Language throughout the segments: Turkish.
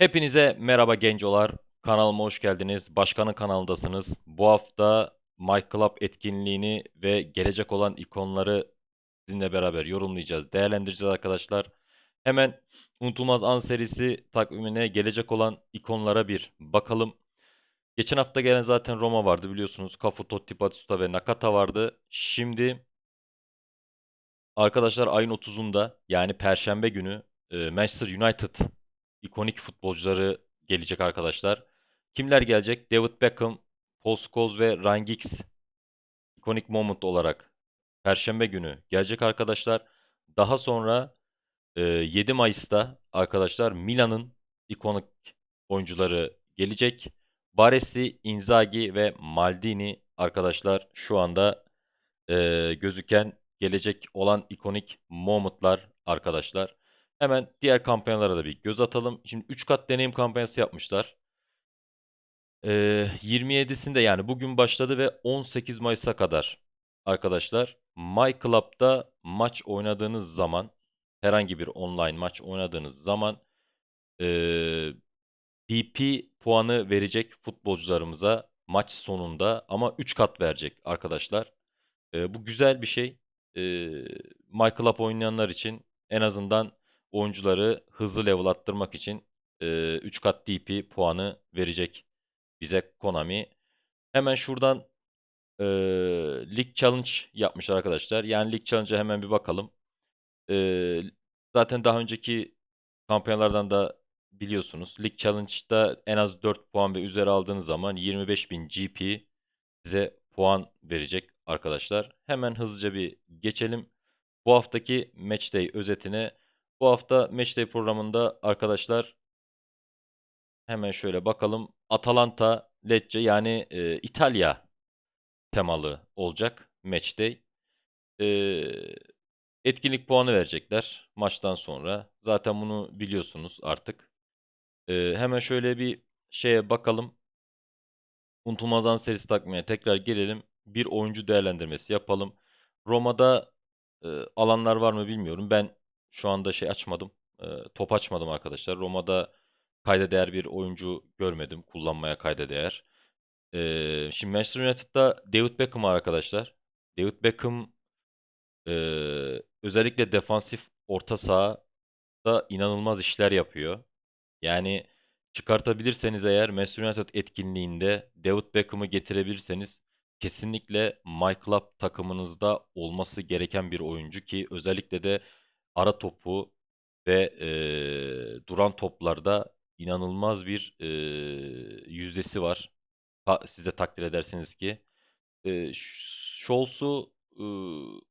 Hepinize merhaba gencolar. Kanalıma hoş geldiniz. Başkanın kanalındasınız. Bu hafta My Club etkinliğini ve gelecek olan ikonları sizinle beraber yorumlayacağız, değerlendireceğiz arkadaşlar. Hemen Unutulmaz An serisi takvimine gelecek olan ikonlara bir bakalım. Geçen hafta gelen zaten Roma vardı biliyorsunuz. Cafu, Totti, Batistuta ve Nakata vardı. Şimdi arkadaşlar ayın 30'unda yani Perşembe günü e, Manchester United ikonik futbolcuları gelecek arkadaşlar. Kimler gelecek? David Beckham, Paul Scholes ve Ryan Giggs ikonik moment olarak Perşembe günü gelecek arkadaşlar. Daha sonra e, 7 Mayıs'ta arkadaşlar Milan'ın ikonik oyuncuları gelecek. Baresi, Inzaghi ve Maldini arkadaşlar şu anda e, gözüken gelecek olan ikonik momentlar arkadaşlar. Hemen diğer kampanyalara da bir göz atalım. Şimdi 3 kat deneyim kampanyası yapmışlar. Ee, 27'sinde yani bugün başladı ve 18 Mayıs'a kadar arkadaşlar My maç oynadığınız zaman herhangi bir online maç oynadığınız zaman ee, PP puanı verecek futbolcularımıza maç sonunda ama 3 kat verecek arkadaşlar. Ee, bu güzel bir şey. Ee, My oynayanlar için en azından oyuncuları hızlı level attırmak için e, 3 kat DP puanı verecek bize Konami. Hemen şuradan e, League Challenge yapmışlar arkadaşlar. Yani League Challenge'a hemen bir bakalım. E, zaten daha önceki kampanyalardan da biliyorsunuz. League Challenge'da en az 4 puan ve üzeri aldığınız zaman 25.000 GP size puan verecek arkadaşlar. Hemen hızlıca bir geçelim. Bu haftaki Matchday özetine. Bu hafta Matchday programında arkadaşlar hemen şöyle bakalım. Atalanta, Lecce yani e, İtalya temalı olacak Matchday. E, etkinlik puanı verecekler maçtan sonra. Zaten bunu biliyorsunuz artık. E, hemen şöyle bir şeye bakalım. Unutulmaz An serisi takmaya tekrar gelelim. Bir oyuncu değerlendirmesi yapalım. Roma'da e, alanlar var mı bilmiyorum. Ben şu anda şey açmadım. E, top açmadım arkadaşlar. Roma'da kayda değer bir oyuncu görmedim. Kullanmaya kayda değer. E, şimdi Manchester United'da David Beckham arkadaşlar. David Beckham e, özellikle defansif orta sahada inanılmaz işler yapıyor. Yani çıkartabilirseniz eğer Manchester United etkinliğinde David Beckham'ı getirebilirseniz kesinlikle My Club takımınızda olması gereken bir oyuncu ki özellikle de ara topu ve e, duran toplarda inanılmaz bir e, yüzdesi var. Ta, siz de takdir edersiniz ki. E, Scholes'u e,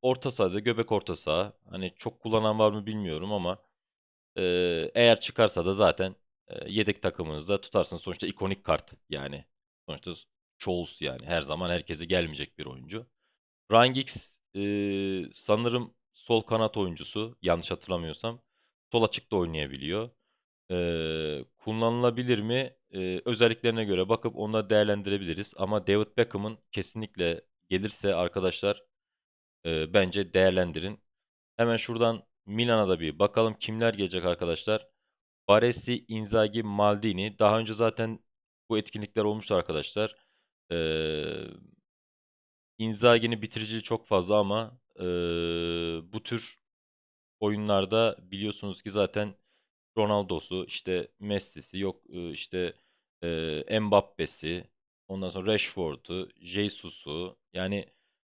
orta sahada, göbek orta saha. Hani çok kullanan var mı bilmiyorum ama e, eğer çıkarsa da zaten e, yedek takımınızda tutarsınız. Sonuçta ikonik kart yani. Sonuçta Scholes yani. Her zaman herkese gelmeyecek bir oyuncu. Ryan Giggs e, sanırım sol kanat oyuncusu. Yanlış hatırlamıyorsam. Sol açıkta oynayabiliyor. E, kullanılabilir mi? E, özelliklerine göre bakıp onu değerlendirebiliriz. Ama David Beckham'ın kesinlikle gelirse arkadaşlar e, bence değerlendirin. Hemen şuradan Milan'a da bir bakalım kimler gelecek arkadaşlar. Baresi, Inzaghi, Maldini. Daha önce zaten bu etkinlikler olmuştu arkadaşlar. Ee, Inzaghi'nin bitiriciliği çok fazla ama ee, bu tür oyunlarda biliyorsunuz ki zaten Ronaldo'su, işte Messi'si, yok e, işte e, Mbappe'si, ondan sonra Rashford'u, Jesus'u yani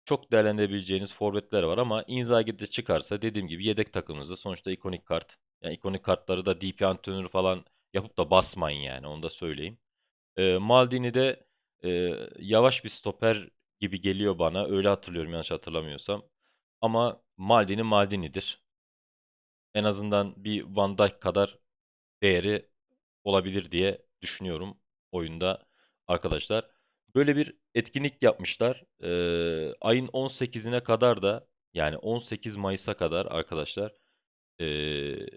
çok değerlendirebileceğiniz forvetler var ama Inzaghi de çıkarsa dediğim gibi yedek takımınızda sonuçta ikonik kart. Yani ikonik kartları da DP antrenörü falan yapıp da basmayın yani onu da söyleyeyim. E, Maldini de e, yavaş bir stoper gibi geliyor bana. Öyle hatırlıyorum yanlış hatırlamıyorsam. Ama Maldini Maldini'dir. En azından bir Van Dijk kadar değeri olabilir diye düşünüyorum oyunda arkadaşlar. Böyle bir etkinlik yapmışlar. Ee, ayın 18'ine kadar da yani 18 Mayıs'a kadar arkadaşlar ee,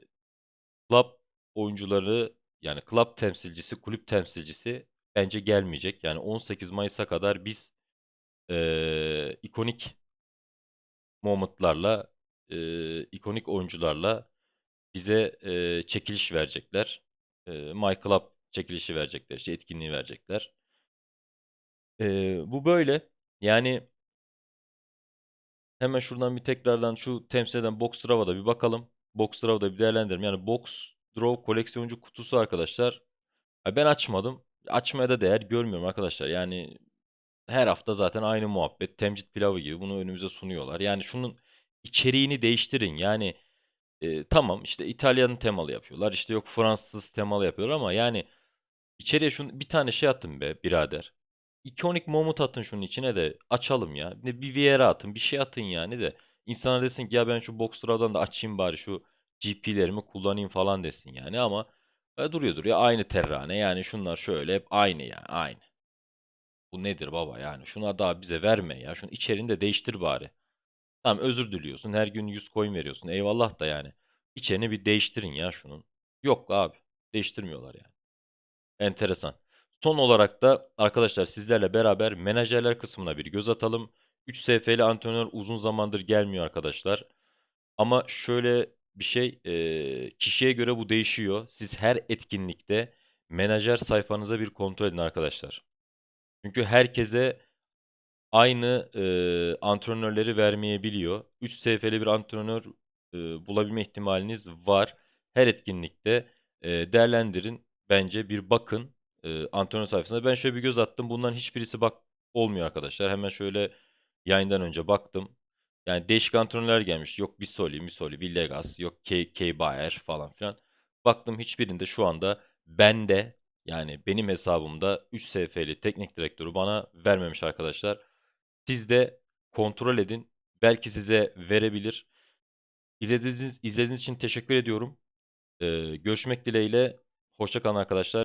club oyuncuları yani club temsilcisi, kulüp temsilcisi bence gelmeyecek. Yani 18 Mayıs'a kadar biz ee, ikonik momentlarla, ee, ikonik oyuncularla bize ee, çekiliş verecekler. e, My Club çekilişi verecekler. işte etkinliği verecekler. E, bu böyle. Yani hemen şuradan bir tekrardan şu temsil eden Box Draw'a bir bakalım. Box Draw'da bir değerlendirelim. Yani Box Draw koleksiyoncu kutusu arkadaşlar. Ben açmadım. Açmaya da değer görmüyorum arkadaşlar. Yani her hafta zaten aynı muhabbet. Temcit pilavı gibi bunu önümüze sunuyorlar. Yani şunun içeriğini değiştirin. Yani e, tamam işte İtalyan temalı yapıyorlar. İşte yok Fransız temalı yapıyorlar ama yani içeriye şunu bir tane şey atın be birader. İkonik moment atın şunun içine de açalım ya. Ne bir Vieira atın, bir şey atın yani de. İnsana desin ki ya ben şu Boxster'dan da açayım bari şu GP'lerimi kullanayım falan desin yani ama e, duruyor duruyor aynı terrane yani şunlar şöyle hep aynı yani aynı. Bu nedir baba yani şuna daha bize verme ya şunun içeriğini de değiştir bari. Tamam özür diliyorsun her gün 100 coin veriyorsun eyvallah da yani. İçerini bir değiştirin ya şunun. Yok abi değiştirmiyorlar yani. Enteresan. Son olarak da arkadaşlar sizlerle beraber menajerler kısmına bir göz atalım. 3 SF'li antrenör uzun zamandır gelmiyor arkadaşlar. Ama şöyle bir şey, kişiye göre bu değişiyor. Siz her etkinlikte menajer sayfanıza bir kontrol edin arkadaşlar. Çünkü herkese aynı e, antrenörleri vermeyebiliyor. 3 SF'li bir antrenör e, bulabilme ihtimaliniz var. Her etkinlikte e, değerlendirin. Bence bir bakın e, antrenör sayfasına. Ben şöyle bir göz attım. Bunların hiçbirisi bak olmuyor arkadaşlar. Hemen şöyle yayından önce baktım. Yani değişik antrenörler gelmiş. Yok Bisoli, Misoli, Villegas, yok K, K Bayer falan filan. Baktım hiçbirinde şu anda bende yani benim hesabımda 3 SF'li teknik direktörü bana vermemiş arkadaşlar. Siz de kontrol edin. Belki size verebilir. İzlediğiniz, izlediğiniz için teşekkür ediyorum. Ee, görüşmek dileğiyle. Hoşça kalın arkadaşlar.